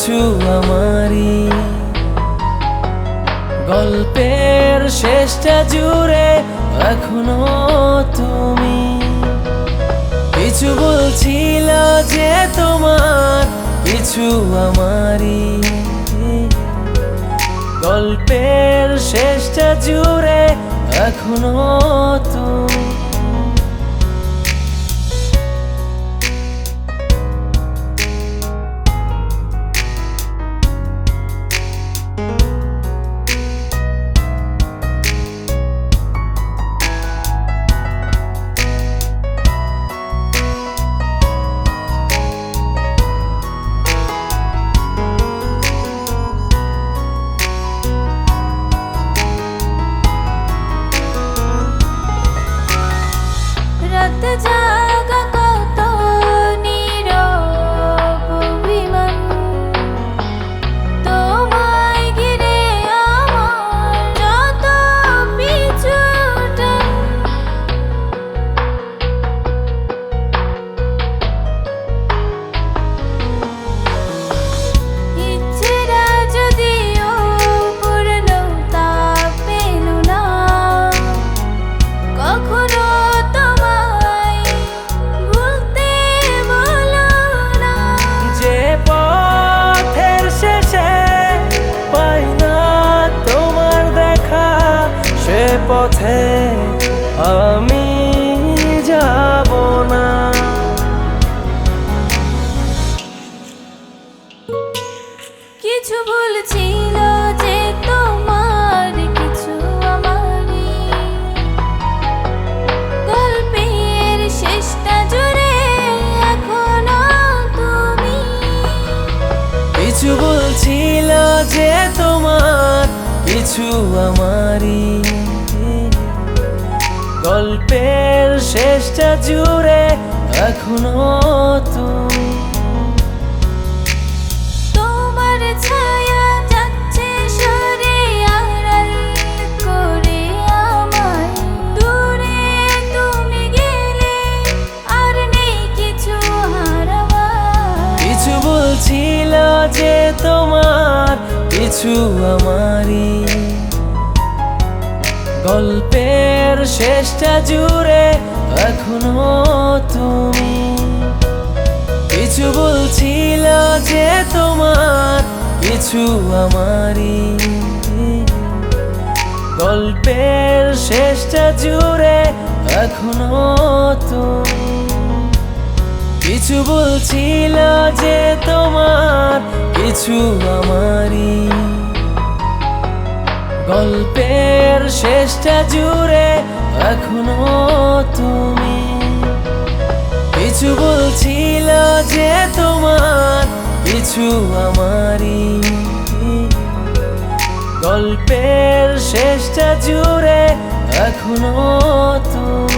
কিছু আমারই। গল্পের শেষটা জুড়ে এখনও তুমি। কিছু বলছিল যে তোমার, কিছু আমারই। গল্পের শেষটা জুড়ে এখনও তুমি। কিছু ভুল ছিল যে তোমার কিছু আমারই। গল্পের শেষটা জুড়ে এখনও তুমি। কিছু বলছিল যে তোমার কিছু আমারই। গল্পের শেষটা জুড়ে এখনও তুমি। কিছু আমারই। গল্পের শেষটা জুড়ে এখনও তুমি। কিছু বলছিল যে তোমার, কিছু আমারই। গল্পের শেষটা জুড়ে এখনও তুমি। কিছু বলছিল যে তোমার, কিছু আমারই। গল্পের শেষটা জুড়ে এখনও তুমি। কিছু বলছিল যে তোমার, কিছু আমারই। গল্পের শেষটা জুড়ে এখনও তুমি।